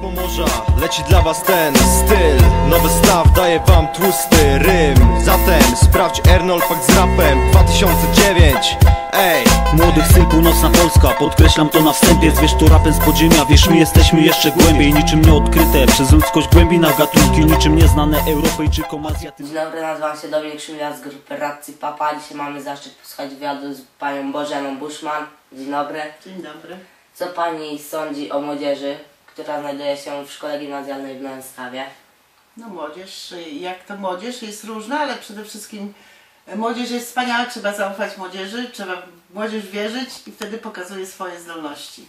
Pomorza leci dla was ten styl Nowy staw daje wam tłusty rym Zatem sprawdź Ernol Pakt z rapem 2009 Ej, Młodych styl północna Polska, podkreślam to na wstępie Zwierz to rapem z podziemia, wierz mi jesteśmy jeszcze głębiej Niczym nieodkryte, przez ludzkość głębi na gatunki Niczym nieznane Europejczykom, Azjatykom Dzień dobry, nazywam się Dominik Szymiela z grupy Radcy Papa. Dzisiaj mamy zaszczyt posłuchać wywiadu z panią Bożeną Buszman. Dzień dobry. Dzień dobry. Co pani sądzi o młodzieży, która znajduje się w szkole gimnazjalnej w Nowym No młodzież, jak to młodzież jest różna, ale przede wszystkim y, młodzież jest wspaniała, trzeba zaufać młodzieży, trzeba w młodzież wierzyć i wtedy pokazuje swoje zdolności.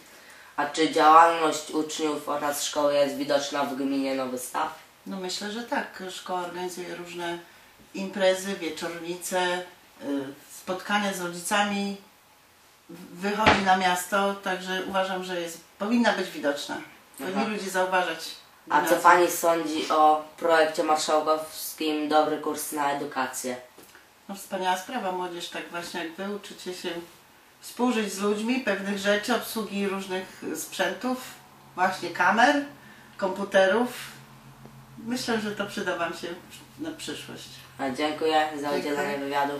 A czy działalność uczniów oraz szkoły jest widoczna w gminie Nowy Staw? No myślę, że tak. Szkoła organizuje różne imprezy, wieczornice, y, spotkania z rodzicami, wychodzi na miasto, także uważam, że jest, powinna być widoczna. Powinni Aha. ludzie zauważać. A co pani sądzi o projekcie marszałkowskim Dobry kurs na edukację? No wspaniała sprawa, młodzież tak właśnie jak wy uczycie się współżyć z ludźmi, pewnych rzeczy, obsługi różnych sprzętów, właśnie kamer, komputerów. Myślę, że to przyda wam się na przyszłość. A Dziękuję za udzielenie wywiadu.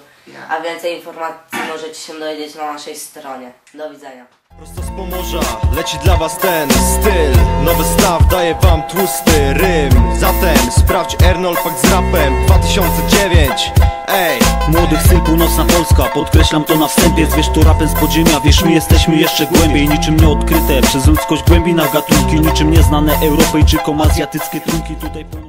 A więcej informacji możecie się dowiedzieć na naszej stronie. Do widzenia. Prosto z Pomorza. Leci dla was ten styl. Nowy staw daje wam tłusty rym. Zatem sprawdź Ernol Pakt z rapem. 2009 Ej, Młodych styl północna Polska, podkreślam to na wstępie. Zwierz to rapem z podziemia, wierz mi jesteśmy jeszcze głębiej. Niczym nieodkryte, przez ludzkość głębi na gatunki. Niczym nieznane Europejczykom, azjatyckie trunki. Tutaj.